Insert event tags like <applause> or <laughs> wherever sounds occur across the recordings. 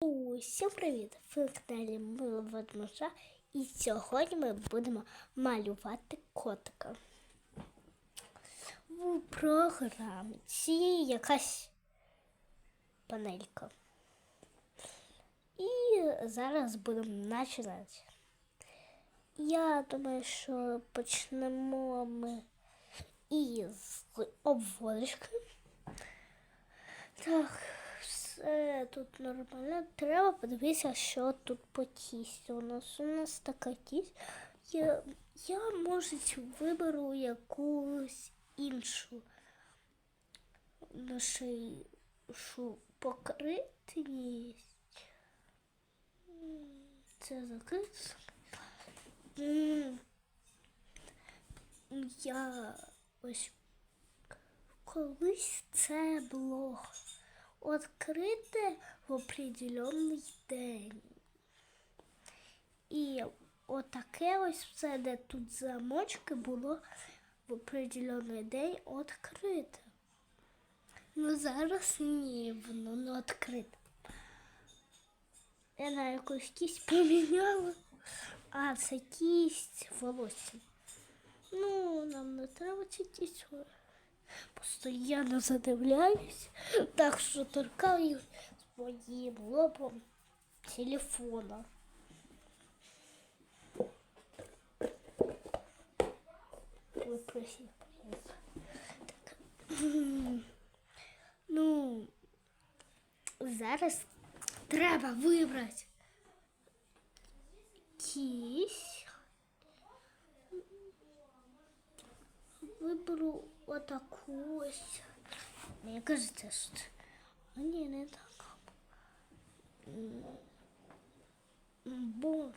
Усім привіт! Ви на каналі Мила Ведмежа і сьогодні ми будемо малювати котика. В програмці якась панелька. І зараз будемо починати. Я думаю, що почнемо ми із обводочки. Так, все тут нормально. Треба подивитися, що тут по тісті. У нас у нас така тість. Я, я може, виберу якусь іншу нашу покритність. Це закрито. Я ось колись це було відкрите в определенний день. І отаке ось все, де тут замочки, було в определенний день відкрите. Ну зараз ні, воно не відкрите. Я на якусь кість поміняла, а це кість волосся. Ну, нам не треба ці кість. Постоянно задивляюсь, <laughs> так що торкаю своїм лобом телефона. <laughs> Ну, зараз треба вибрати кість. Виберу отаку ось. Мені кажеться, що. А ні, не так. Боже.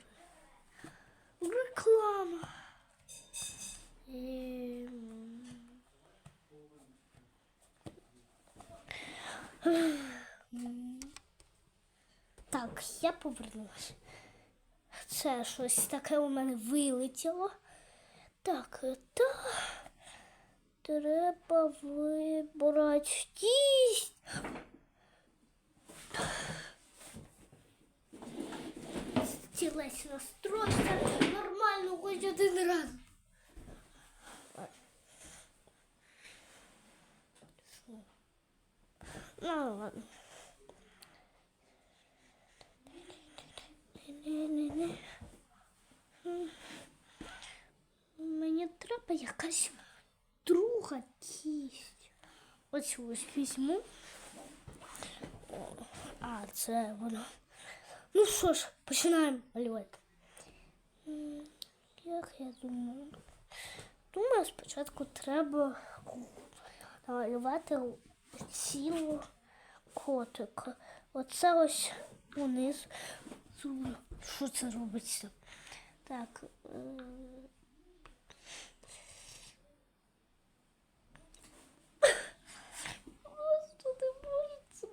Реклама. Ем. Так, я повернулася. Це щось таке у мене вилетіло. Так, так. Треба вибрати кість. Стілець настройся нормально хоч один раз. Що? Ну ладно. Не-не-не. Мені треба якась друга кість. Ось ось візьму. А, це воно. Ну що ж, починаємо малювати. Як я думаю? Думаю, спочатку треба намалювати цілого котика. Оце ось униз. Що це робиться? Так.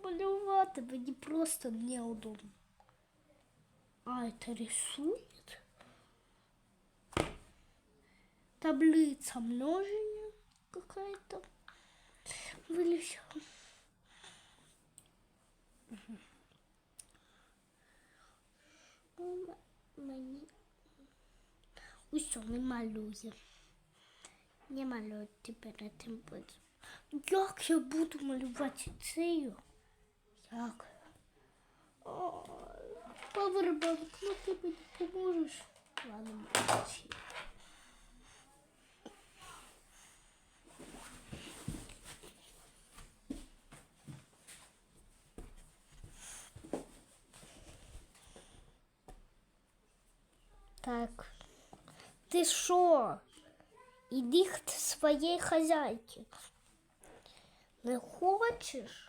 малювати, мені просто неудобно. А, это рисует? Таблица множения какая-то вылезла. Мгм. М- Мені усе не малює. Не малюють тепер тим буде. Як я буду малювати цею? Як? Павербанк, ну ти мені поможеш? Ладно, молодці. Так. Ти що? Іди к своїй хазяйки. Не хочеш?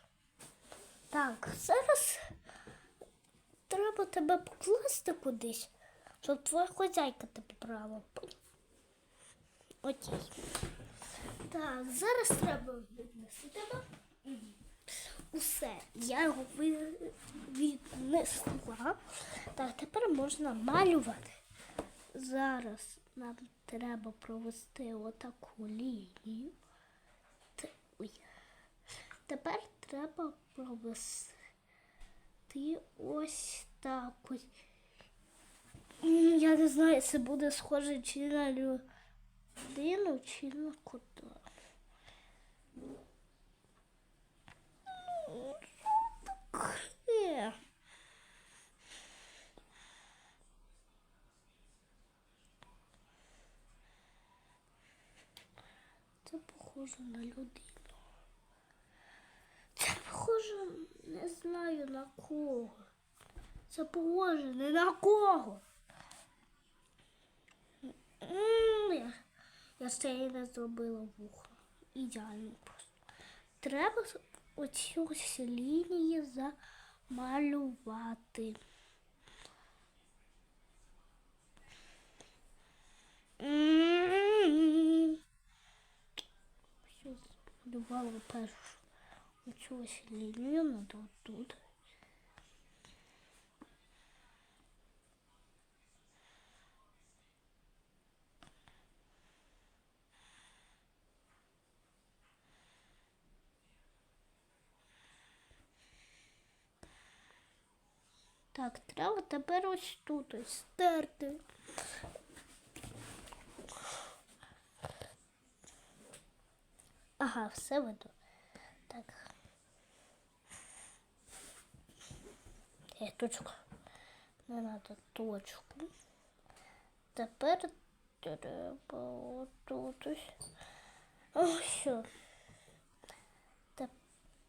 Так, зараз треба тебе покласти кудись, щоб твоя хазяйка тебе брала. Окей. Так, зараз треба віднести тебе. Усе, я його віднесла. Так, тепер можна малювати. Зараз нам треба провести отаку лінію. Ой. Тепер треба провести ось так ось. Я не знаю, це буде схоже чи на людину, чи на кота. Ну, таке. Це похоже на людину. Похоже, не знаю на кого. Це похоже не на кого. М, Я, ще не зробила вухо. Ідеально просто. Треба оці ось лінії замалювати. М. Все, замалювала першу. Ось лінію надо тут. Так, треба тепер ось тут ось стерти. Ага, все веду. Так. Е, точку. Не треба точку. Тепер треба отут ось. О, все.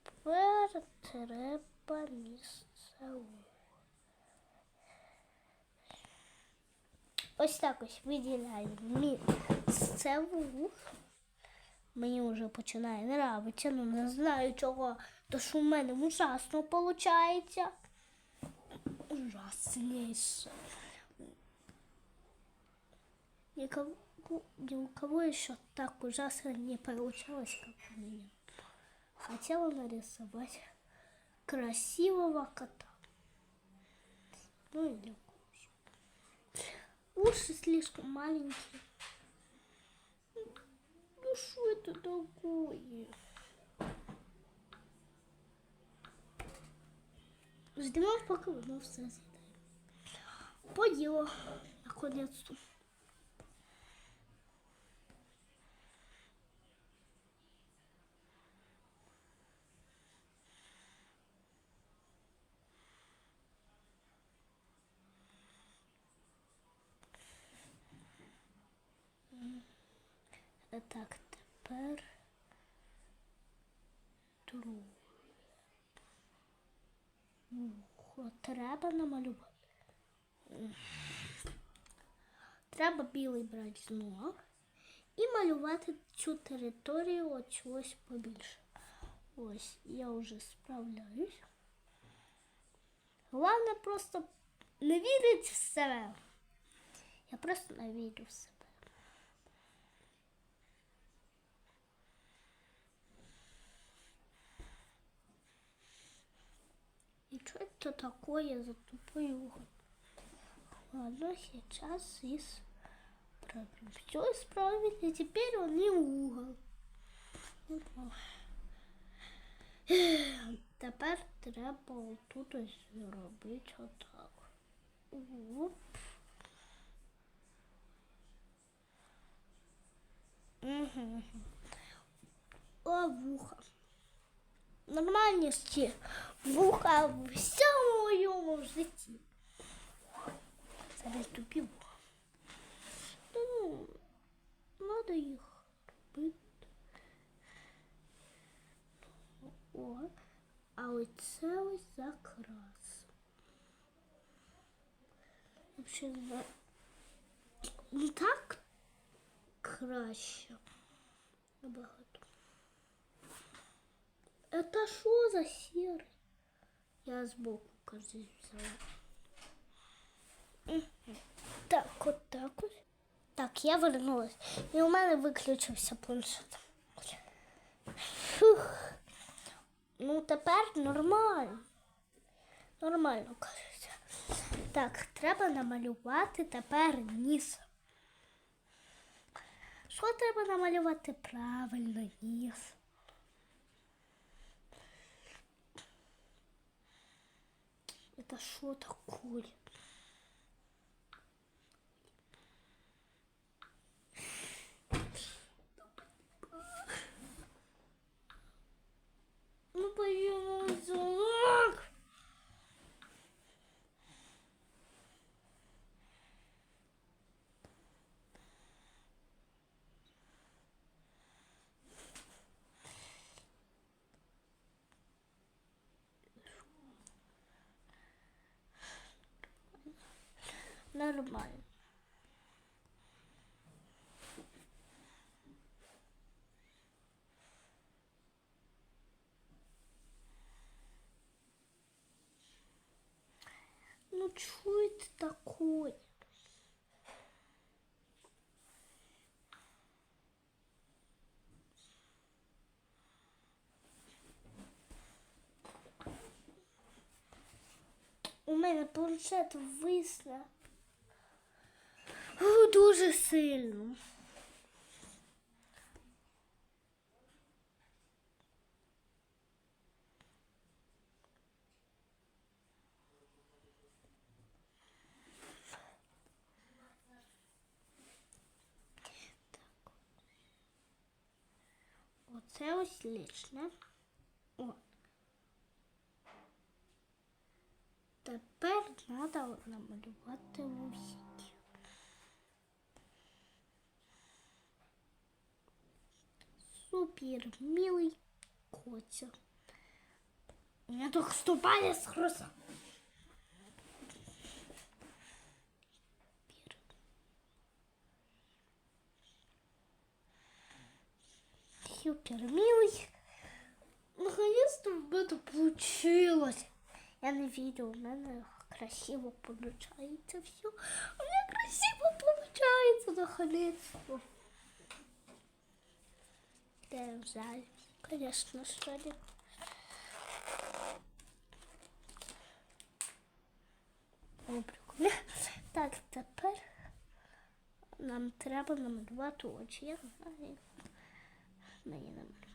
Тепер треба місце. Ось так ось виділяю місцеву. Мені вже починає нравитися, ну не знаю чого. То що в мене ужасно виходить. Ужаснейше. Никого, ни у кого еще так ужасно не получалось, как у меня. Хотела нарисовать красивого кота. Ну или уши. Уши слишком маленькие. Ну что это такое? Ждем, пока вновь созидаем. Поела, наконец-то. Е, Так, тепер друге. Треба намалювати. Треба білий брати знов і малювати цю територію от ось побільше. Ось, я вже справляюсь. Головне просто не вірити в себе. Я просто не вірю в себе. Что это такое за тупой угол? Ладно, сейчас исправим. Все исправили, теперь он не угол. Тепер треба отут ось зробити отак. Оп. Угу. О, вуха Нормальності вуха в всьому моєму житті. Зараз тупі вуха. Ну, треба їх робити. О, а оце ось закрас. Вообще не знаю. Ну так краще. Набагато. Это что за серый? Я сбоку, кажется, взяла. Так, вот так вот. Так, я вернулась. І у мене виключився планшет. Фух. Ну, тепер нормально. Нормально, кажеться. Так, треба намалювати тепер ніс. Що треба намалювати правильно ніс? Это что такое? Ну, пожалуйста. Нормально. Ну, что это такое? У мене планшет висне. Дуже сильно. Оце ось лишне. О. Тепер треба намалювати вусики. Супер милый котик. У меня только ступали с хруста. Супер милый. Наконец-то мене получилось. Я не видел, у мене красиво получается все. У меня красиво получается наконец-то. Да, жаль. Конечно, что ли. О, прикольно. Так, тепер нам треба намалювати очі. Я знаю. Мені намалювати.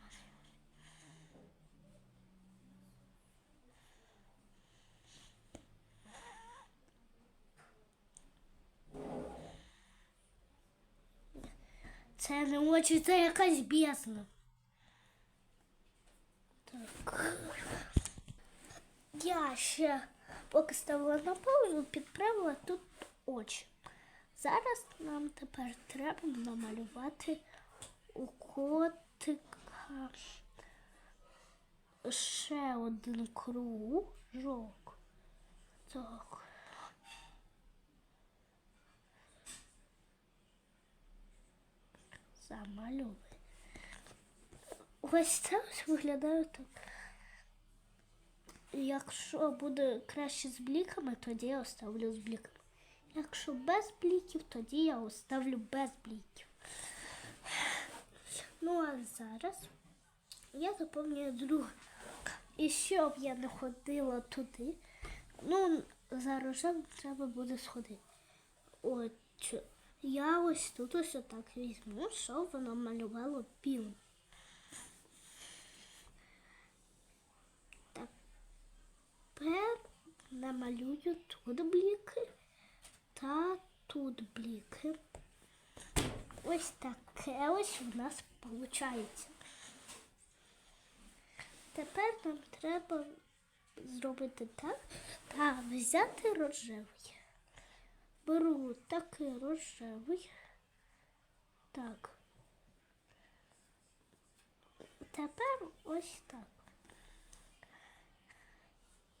Це це якась бездна. Так. Я ще поки ставила на паузу, підправила тут очі. Зараз нам тепер треба намалювати у котика ще один кружок. Так. Замалювали. Ось це ось виглядає так. Якщо буде краще з бліками, тоді я оставлю з бліками. Якщо без бліків, тоді я оставлю без бліків. Ну а зараз я заповнюю другу. І щоб я не ходила туди, ну, за рожем треба буде сходити. От я ось тут ось отак візьму, щоб воно малювало білим. Тепер намалюю тут бліки та тут бліки. Ось таке ось у нас виходить. Тепер нам треба зробити так та взяти рожевий. Беру такий рожевий. Так. Тепер ось так.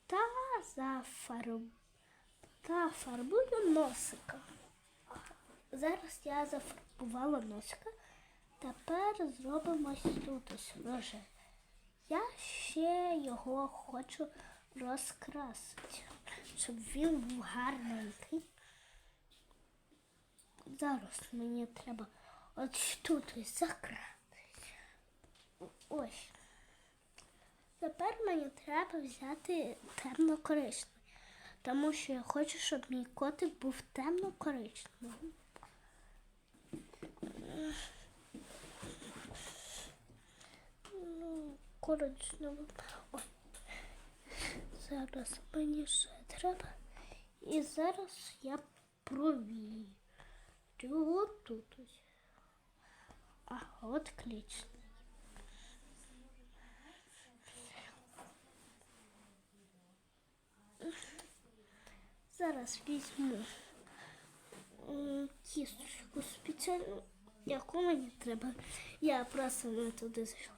Та зафарб... та фарбую носика. Зараз я зафарбувала носика. Тепер зробимо тут ось роже. Я ще його хочу розкрасити, щоб він був гарненький. Зараз мені треба ось тут ось закрасити. Ось. Тепер мені треба взяти темно-коричневий, тому що я хочу, щоб мій котик був темно-коричневим. Ну, коричневим. Зараз мені ще треба. І зараз я провірю. От тут. А, от клічний. Зараз візьму кісточку спеціальну, яку мені треба. Я просто не туди зайшла.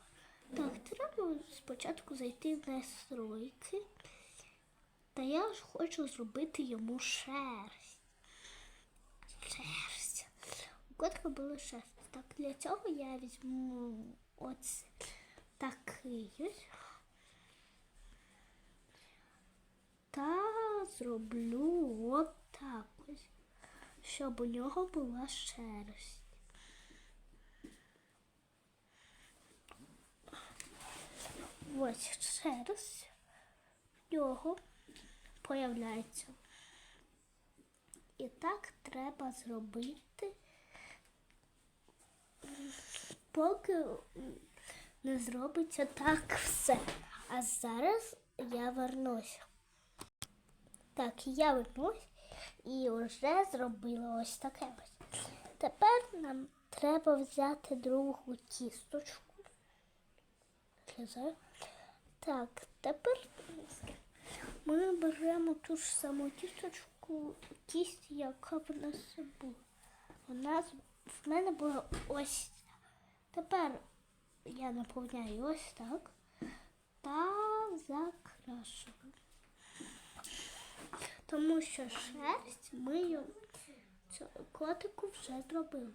Так, треба спочатку зайти в настройки. Та я ж хочу зробити йому шерсть. Шерсть. У котика було шерсть. Так, для цього я візьму ось такий. Та зроблю отак ось, щоб у нього була шерсть. Ось шерсть в нього появляється. І так треба зробити, поки не зробиться так все. А зараз я вернуся. Так, я вернусь і вже зробила ось таке ось. Тепер нам треба взяти другу кісточку. Так, тепер ми беремо ту ж саму кісточку, кість, яка в нас була. У нас в мене була ось. Тепер я наповняю ось так та закрашую. Тому що шерсть ми котику вже зробили.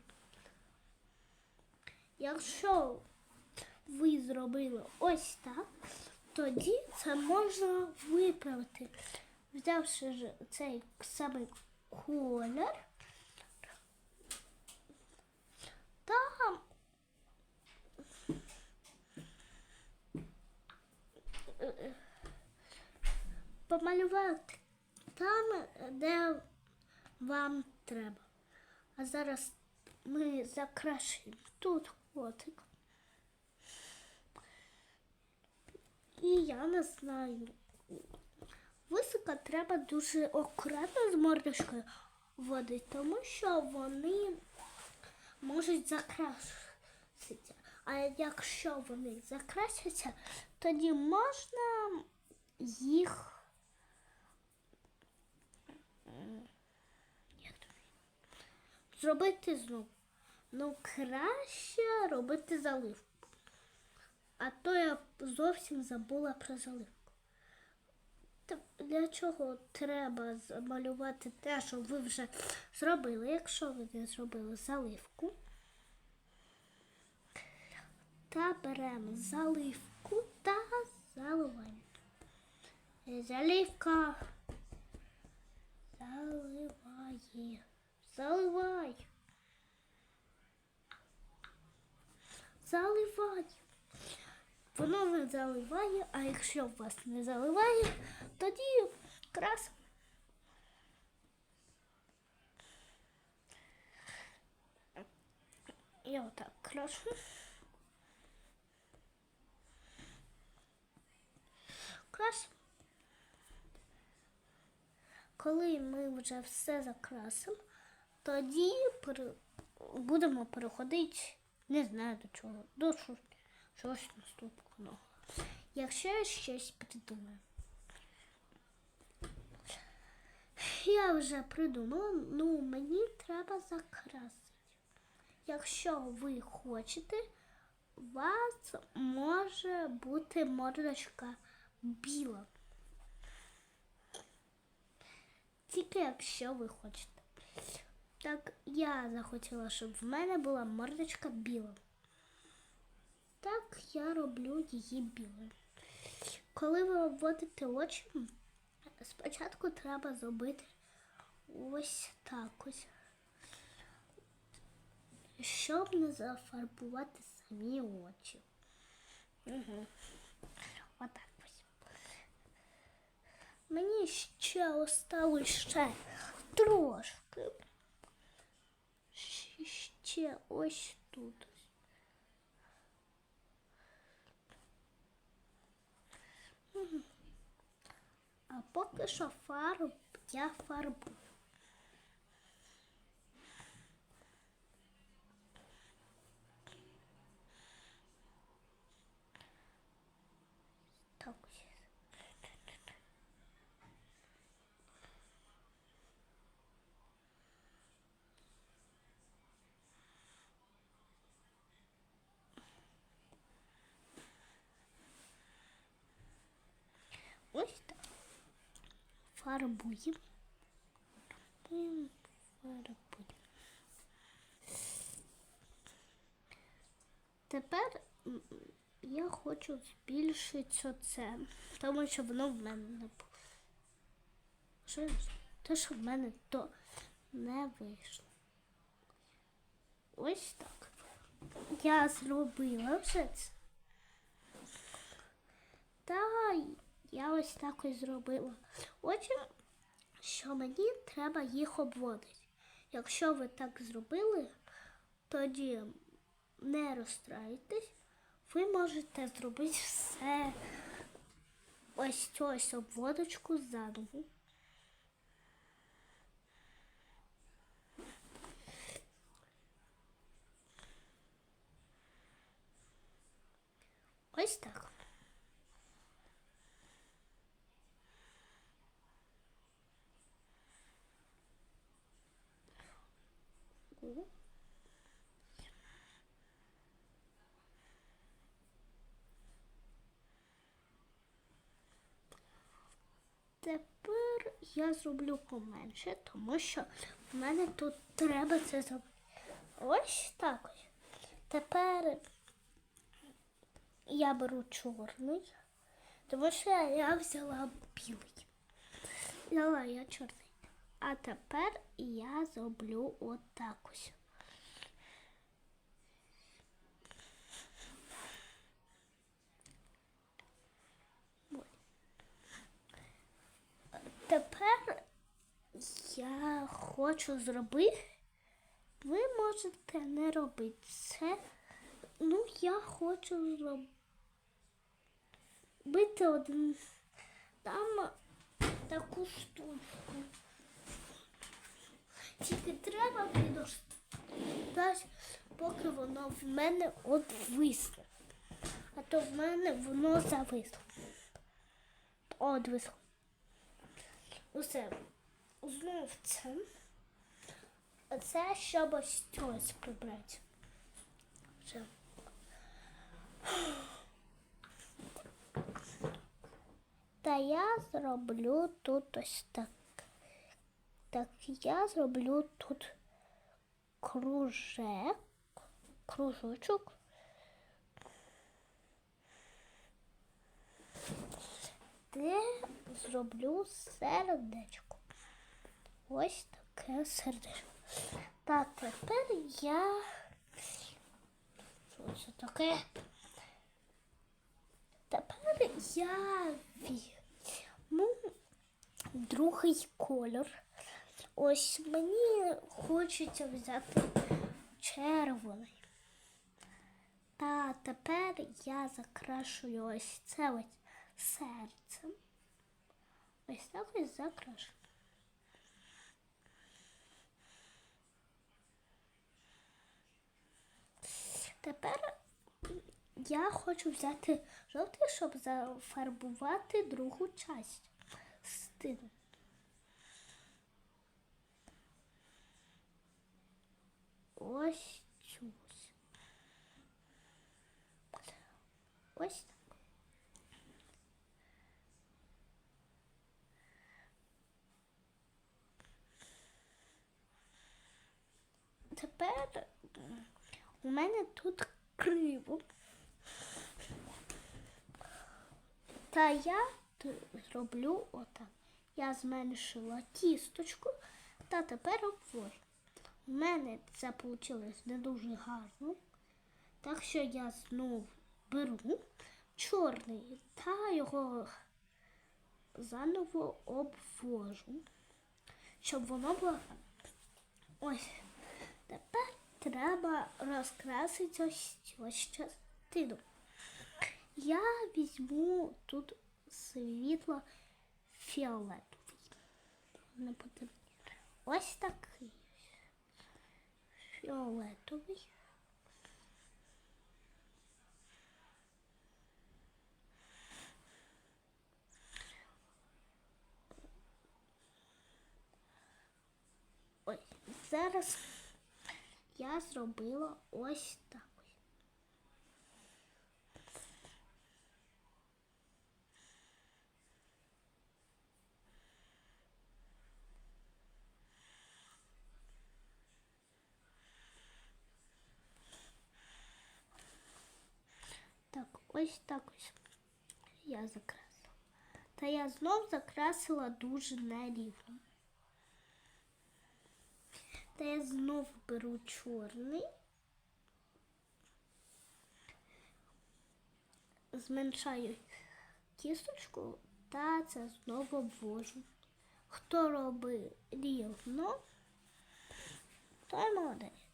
Якщо ви зробили ось так, тоді це можна виправити, взявши цей самий колір. Та помалювати там, де вам треба. А зараз ми закрашуємо тут котик. І я не знаю. Високо треба дуже акуратно з мордочкою водити, тому що вони можуть закраситися. А якщо вони закрасяться, тоді можна їх зробити знову. Ну, краще робити заливку. А то я зовсім забула про заливку. Для чого треба замалювати те, що ви вже зробили, якщо ви не зробили заливку? Та беремо заливку та заливаємо. Заливка. Заливає. Заливай. Заливай. Воно не заливає, а якщо у вас не заливає, тоді крас. Я отак крашу. Крас. Коли ми вже все закрасимо, тоді будемо переходити, не знаю до чого, до чого щось наступного. Якщо я щось придумаю. Я вже придумала, ну мені треба закрасити. Якщо ви хочете, у вас може бути мордочка біла. Тільки якщо ви хочете. Так я захотіла, щоб в мене була мордочка біла. Так я роблю її білою. Коли ви обводите очі, спочатку треба зробити ось так ось. Щоб не зафарбувати самі очі. Угу. Отак. Мені ще осталось ще трошки. Ще ось тут. А А поки що фарб я фарбую. Ось так. Фарбуємо. Фарбуємо, фарбуємо. Тепер я хочу збільшити це, тому що воно в мене не було. Те, що в мене то не вийшло. Ось так. Я зробила все це. Та я ось так ось зробила. Отже, що мені треба їх обводити. Якщо ви так зробили, тоді не розстраюйтесь. Ви можете зробити все ось цю ось обводочку заново. Ось так. Тепер я зроблю поменше, тому що в мене тут треба це зробити. Ось так ось. Тепер я беру чорний, тому що я взяла білий. Взяла я чорний. А тепер я зроблю отак ось. Тепер я хочу зробити. Ви можете не робити це. Ну, я хочу зробити один там таку штучку. Тільки треба підождати, поки воно в мене от висне. А то в мене воно зависло. От висло. Усе. Знов це. Це щоб ось ось прибрати. Все. Та я зроблю тут ось так. Так, я зроблю тут кружек, кружочок. Де зроблю сердечко. Ось таке сердечко. Та тепер я. Що це таке? Тепер я візьму другий кольор. Ось мені хочеться взяти червоний. Та тепер я закрашую ось це ось серцем. Ось так ось закрашую. Тепер я хочу взяти жовтий, щоб зафарбувати другу часть Ось цю. Ось так. Тепер у мене тут криво. Та я зроблю отак. Я зменшила тісточку та тепер обвожу. У мене це вийшло не дуже гарно. Так що я знову беру чорний та його заново обвожу, щоб воно було. Ось. Тепер треба розкрасити ось цю частину. Я візьму тут світло фіолетовий. Ось такий. Фіолетовий. Ой, зараз я зробила ось так. Ось. Так, ось я закрасила. Та я знов закрасила дуже нерівно. Та я знов беру чорний. Зменшаю кісточку та це знову обвожу. Хто робить рівно, той молодець.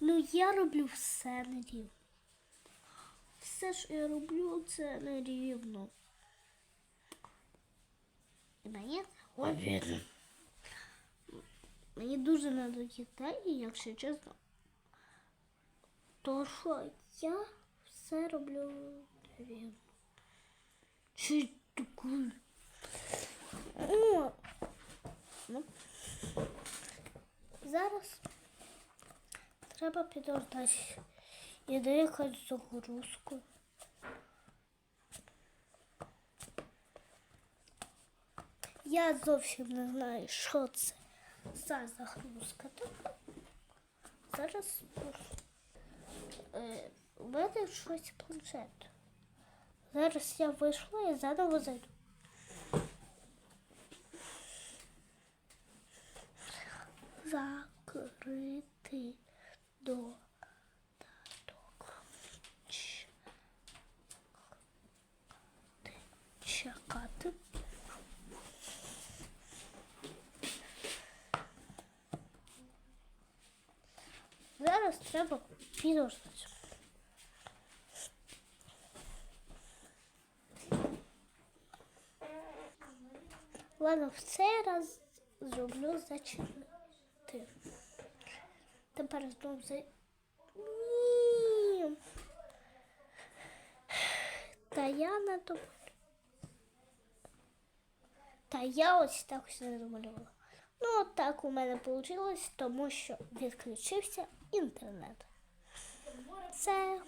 Ну я роблю все нерівно. Все, що я роблю, це нерівно. І мені обідно. Мені дуже надоїде, і якщо чесно, то що я все роблю нерівно. Чи таку? О! Ну. Зараз треба підождати. І доїхати з загрузкою. Я зовсім не знаю, що це за загрузка. Так? Зараз е, у мене щось планшет. Зараз я вийшла і заново зайду. Закрити до треба. Ладно, в цей раз зроблю зачинити. Тепер знову за. Ні. Та я на то. Та я ось так ось не домалювала. Ну, от так у мене вийшло, тому що відключився інтернет. Це